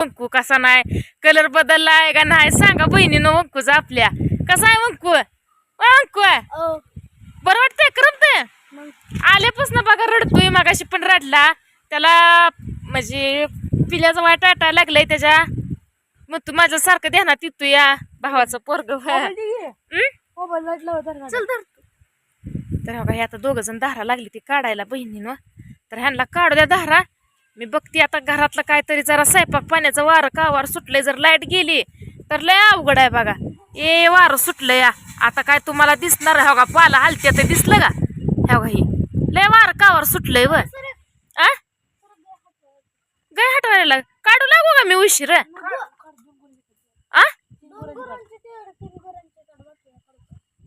वंकू कसा नाही? कलर बदललाय का नाही? सांगा बहिणीनं वंकूचा आपल्या. कसा आहे वंकू? वंकू! ओ बरं वाटतंय करमतंय मग? आल्यापासून बघा रडतोय मगाशी पण रडला. त्याला म्हणजे पिल्याचा वाट वाटायला लागलंय त्याच्या. मग तू माझ्यासारखं ध्यानात येतो या भावाचं पोरग. होतं ना. चल तर हो का हे आता दोघं जण धारा लागली ती काढायला बहिणीनं. तर ह्यांना काढू द्या धारा. मी बघते आता घरातलं काहीतरी जरा स्वयंपाक पाण्याचं वारं कावार सुटलंय जर लाइट गेली तर लय अवघड आहे बघा. ए वारं सुटलं या. आता काय तुम्हाला दिसणार आहे हो का? पाला हलते ते दिसलं का? हो ह्या ही? लय वारं कावार सुटलंय व. आ? गाय हटवायला काढू लागू का मी उशीर? आ?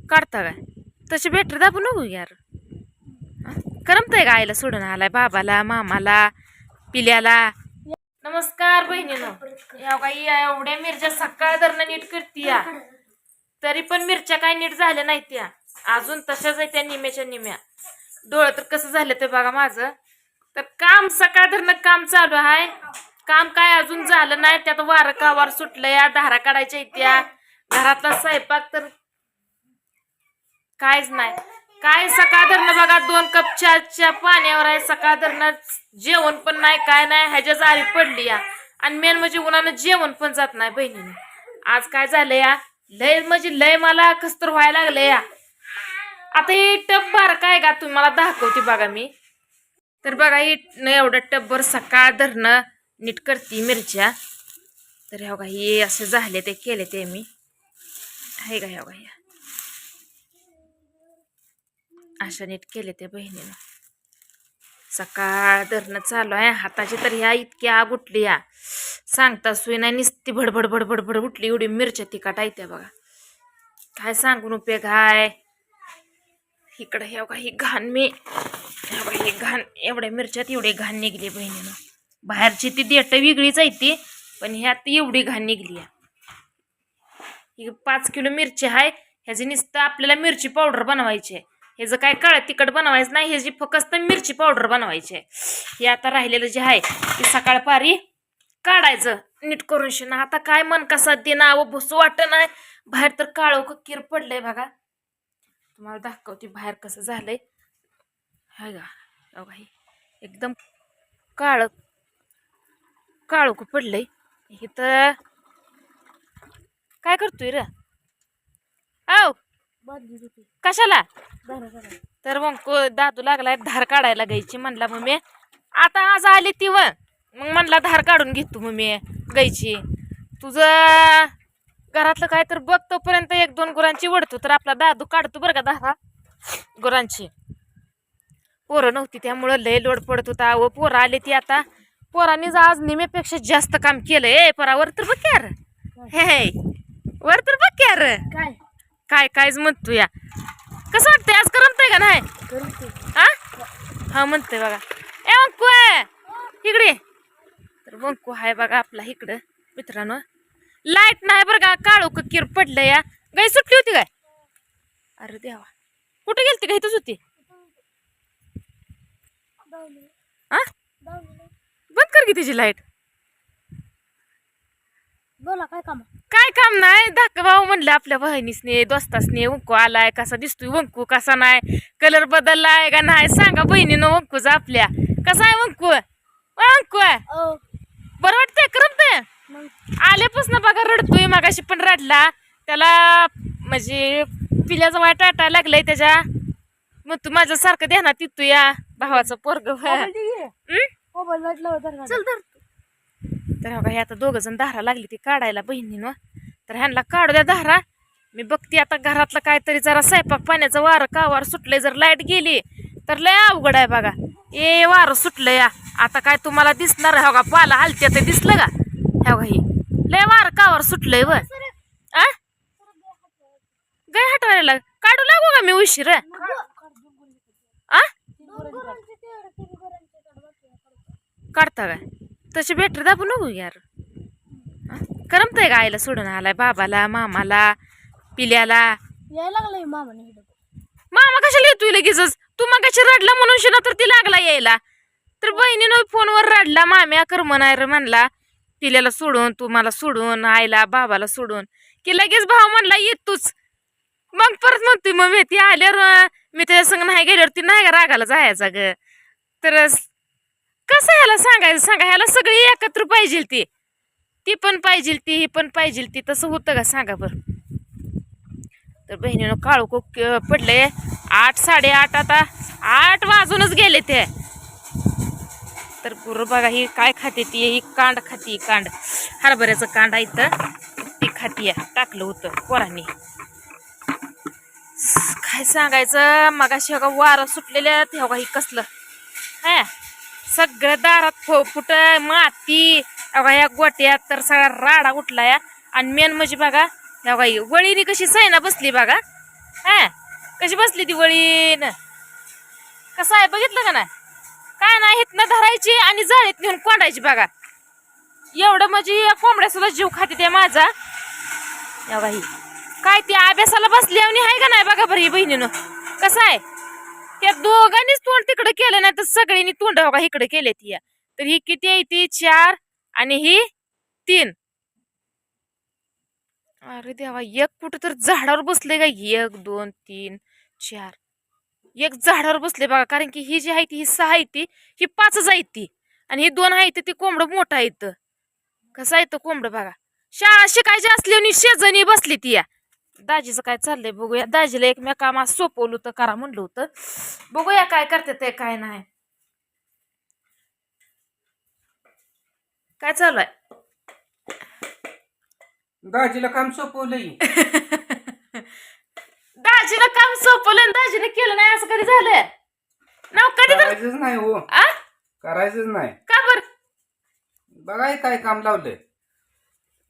काढता काय? तशी बॅटरी दाबू नको यार. करमतंय का आईला सोडून आलाय बाबाला मामाला? पिल्याला. नमस्कार बहिणीनं. या काही एवढ्या मिरच्या सकाळ धरणं नीट करती या तरी पण मिरच्या काय नीट झाल्या नाही त्या. अजून तशाच आहे त्या निम्याच्या निम्या. डोळं तर कसं झालं ते बघा माझं. तर काम सकाळ धरणं काम चालू आहे. काम काय अजून झालं नाही. त्यात वारं कावार सुटलं या धारा काढायच्या त्या. घरातला स्वयंपाक तर कायच नाही. काय सकाळ धरणं बघा दोन कप चहाच्या पाण्यावर आहे. सकाळ धरणं जेवण पण नाही काय नाही ह्याच्या जारी पडली या. आणि मेन म्हणजे उन्हानं जेवण पण जात नाही बहिणीने. आज काय झालं या? लय म्हणजे लय मला कस्तर व्हायला लागलं या. आता हे टप बार काय का? तुम्ही मला दाखवते बघा मी. तर बघा ही न एवढं टब्बर सकाळ धरणं नीट करते मिरच्या. तर ह्या बघा हे असे झाले ते केले ते मी. आहे का ह्या बघा अशा नीट केले त्या बहिणीनं. सकाळ धरणं चालू आहे. हाताची तर ह्या इतकी आग उठली या. सांगता सुई नाही निसती भडभड भडभड भड उठली. एवढी मिरच्या तिखट आहे त्या बघा. काय सांगून उपयोग हाय? इकडं हे बघा ही घाण मी. हे बघा ही घाण. एवढ्या मिरच्यात एवढी घाण निघली बहिणीनं. बाहेरची ती देट वेगळीच आहे ती पण ह्यात एवढी घाण निघली आहे ही पाच किलो मिरची आहे ह्याची नुसतं आपल्याला मिरची पावडर बनवायची आहे. हे जर काय काळ तिखट बनवायचं नाही हे जी फक्त मिरची पावडर बनवायची आहे. हे आता राहिलेलं जे आहे ते सकाळ पारी काढायचं नीट करून शिना. आता काय मन कसा देना व भुसू वाटत नाही बाहेर तर काळो किर पडलंय बघा. तुम्हाला दाखवते बाहेर कसं झालंय. हाय का हो एकदम काळ काळोख पडलंय. तर काय करतोय र? औ कशाला. तर मग दादू लागलाय धार काढायला गायची म्हणला मम्मी. आता आज आली ती व. मग म्हणला धार काढून घेतो मम्मी गायची. तुझं घरातलं काय तर बघ तोपर्यंत एक दोन गुरांची वडतो तर आपला दादू काढतो बरं का धारा? गुरांची. पोरं नव्हती त्यामुळं लय लोड पडत होता. व पोरं आले ती आता. पोरांनीच आज निम्यापेक्षा जास्त काम केलं ए पोरा वर तर बघ यार. हे हे. वर तर बघ यार. काय? काय कायच म्हणतो या. कसं वाटतंय? आज करमतंय का नाही? हा हा म्हणतोय बघा. ए बंकू आहे इकडे तर बंकू आहे बघा आपला इकडं मित्रांनो. लाइट नाही बरं का? काळो किर पडलं या? गाय सुटली होती काय? अरे देवा. कुठे गेलती का इथंच होती. हा बंद कर की तिची लाइट बोला काय काम काय काम नाही? धाक भाऊ म्हणलं आपल्या बहिणीसने दोस्तासने वंकू आलाय कसा दिसतोय वंकू कसा नाही कलर बदललाय का नाही सांगा बहिणीनं वंकूचा आपल्या. कसा आहे वंकू वंकू बरं वाटतंय करमतंय? आल्यापासून बघा रडतोय मगाशी पण रडला. त्याला म्हणजे पिल्याचा वाट वाटायला लागलंय त्याच्या. मग तू माझ्यासारखं ध्यानात येतो या भावाचं पोरग. चल तर तर हो बघा हे आता दोघं जण धारा लागली ती काढायला बहिणीनं. तर ह्यांना काढू द्या धारा. मी बघते आता घरातलं काहीतरी जरा स्वयंपाक पाण्याचं वारं कावार सुटलंय जर लाइट गेली तर लय अवघड आहे बघा. ए वारं सुटलं या. आता काय तुम्हाला दिसणार आहे हो का पाला हलते ते दिसलं का? हो ह्या ही. लय वारं कावार सुटलंय व. आ? गाय हटवायला काढू लागू का मी उशीर? आ? काढता काय? तशी बॅटरी दाबू नको यार? करमतंय का आईला सोडून आलाय? बाबाला मामाला पिल्याला? यायला लागलंय मामाने इकडं. मामा कशाला येतोय लगेचच? तू मग कशी रडला म्हणून शिना तर ती लागला यायला. तर बहिणीनं फोनवर रडला माम्या कर म्हणाय रे म्हणला. पिल्याला सोडून तू मला सोडून आईला बाबाला सोडून. की लगेच भाव म्हणला येत तूच. मग परत म्हणतोय मग मी ती आल्यावर मी त्याच्या संग नाही गेल्यावर ती नाही का रागाला जायचा ग तर कसं सांगायचं सांगा ह्याला सगळी एकत्र पाहिजे ती. ती पण पाहिजे ती ही पण पाहिजे ती तसं होतं का? सांगा बरं. तर बहिणीनं काळू कोक पडले आठ साडेआठ आता. आठ वाजूनच गेले ते. तर गुरु बघा ही काय खाते ती? ही कांड खाती कांड. हरभऱ्याचं कांड आहे तर ती खाती टाकलं होतं पोरांनी. काय सांगायचं? मगाशी बघा वारं सुटलेल्या तेव्हा ही कसलं. हा? सगळं दारात फो फुट माती. अगं या गोट्यात तर सगळा राडा उठला या आणि मेन म्हणजे बघा या बाई वळीने कशी सैना बसली बघा. हा कशी बसली ती वळीन? कसं आहे बघितलं का नाही? काय नाही ना धरायची आणि जाळीत नेऊन कोंडायची बघा. एवढं म्हणजे या कोंबड्या सुद्धा जीव खाते ते माझा. या बाई काय ती अभ्यासाला बसली आणि आहे का नाही बघा बरं ही बहिणीनं? कसं आहे? त्या दोघांनीच तोंड तिकडे केलं नाही तर सगळ्यांनी तोंड बघा इकडे केले ती तर ही किती आहे ती? चार आणि ही तीन. अरे देवा एक कुठं तर झाडावर बसले का एक दोन तीन चार. एक झाडावर बसले बघा कारण की ही जी आहे ती ही सहा आहे ती ही पाचच आहे ती. आणि ही दोन आहे ती कोंबडं मोठं आहे कसं आहे तर कोंबडं बघा. शाळा शिकायची असली आणि शेजणी बसली ती या. दाजीचं काय चाललंय बघूया. दाजीला एकमेका कामात सोपवलं होतं करा म्हणलं होतं. बघूया काय करते ते काय नाही. काय चालू आहे दाजीला काम सोपवलंय. दाजीनं काम सोपवलं आणि दाजीनं केलं नाही असं कधी झालं नाव कधी तर करायचंच नाही हो. आ? करायचंच नाही. का बर? बघा हे काय काम लावलंय.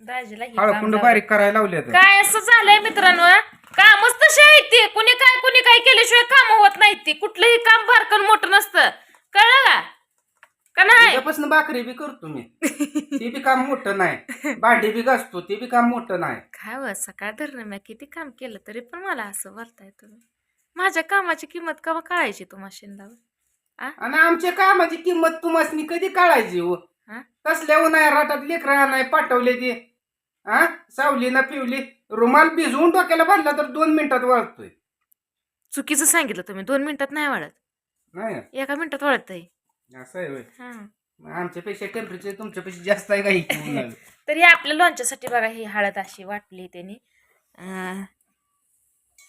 दाजीला हे काम हळकुंड लावलं. बारीक करायला लावले काय असं झालंय मित्रांनो कामच तशी आहे ती. कुणी काय कुणी काय केल्याशिवाय काम होत नाही ती. कुठलंही काम बारकन मोठं नसतं. कळलं का? का नाही? उद्यापासून भाकरी बी करतो मी. ते बी काम मोठं नाही. भांडी बी घासतो ते बी काम मोठं नाही. काय व सकाळ धरणं मी किती काम केलं तरी पण मला असं बोलताय तुम्ही. माझ्या कामाची किंमत कळायची तू मशीनला आणि आमच्या कामाची किंमत तुम्हाला कधी काढायची हो? हा? कसल्या उन्हाळ्या राटात लेकरा नाही पाठवले ते? हा? सावली ना पिवली. रुमाल भिजवून डोक्याला बांधला तर दोन मिनिटात वळतोय. चुकीचं सांगितलं तुम्ही. दोन मिनिटात नाही वाढत नाही. एका मिनिटात वाढतंय असं आहे होय. हा. मग आमच्यापेक्षा टेम्परेचर तुमच्यापेक्षा जास्त आहे काही तर हे आपल्या लोणच्यासाठी बघा ही हळद अशी वाटली त्यांनी.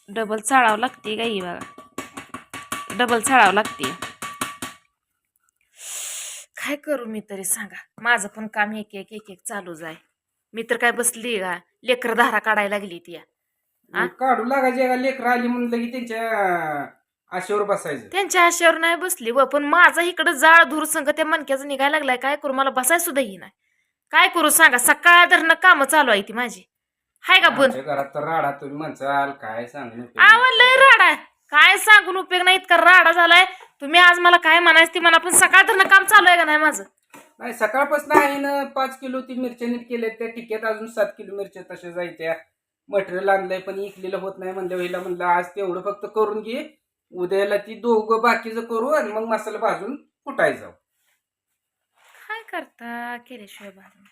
डबल चाळावं लागते का ही बघा. डबल चाळावं लागते. काय करू मी तरी सांगा. माझं पण काम एक एक एक एक चालू जाय मी तर काय बसली का? लेकर धारा काढायला लागली ती? काढू लागायचे का? लेकर आली म्हणलं की त्यांच्या आशेवर बसायचं. त्यांच्या आशेवर नाही बसली व पण माझा इकडं जाळ धूर संग त्या मणक्याचं निघायला लागलाय. काय करू? मला बसाय सुद्धा ही नाही काय करू सांगा? सकाळ धरणं कामं चालू आहे ती माझी. हाय का बंद? आमच्या घरात तर राडा तुम्ही म्हणसाल काय सांगू आवडलंय राडा काय सांगून उपयोग नाही इतका राडा झालाय. तुम्ही आज मला काय म्हणायचं ते मला पण सकाळ धरणं काम चालू आहे का नाही माझं? नाही सकाळपासून आहे ना पाच किलो ती मिरच्या नीट केल्या त्या टिक्यात अजून सात किलो मिरच्या तशा जायच्या. मटेरियल आणलंय पण इकलेलं होत नाही म्हणलं हिला म्हणलं आज तेवढं फक्त करून घे. उद्याला ती दोघं बाकीचं करू आणि मग मसाला भाजून कुटायचं काय करता केल्याशिवाय भाजून?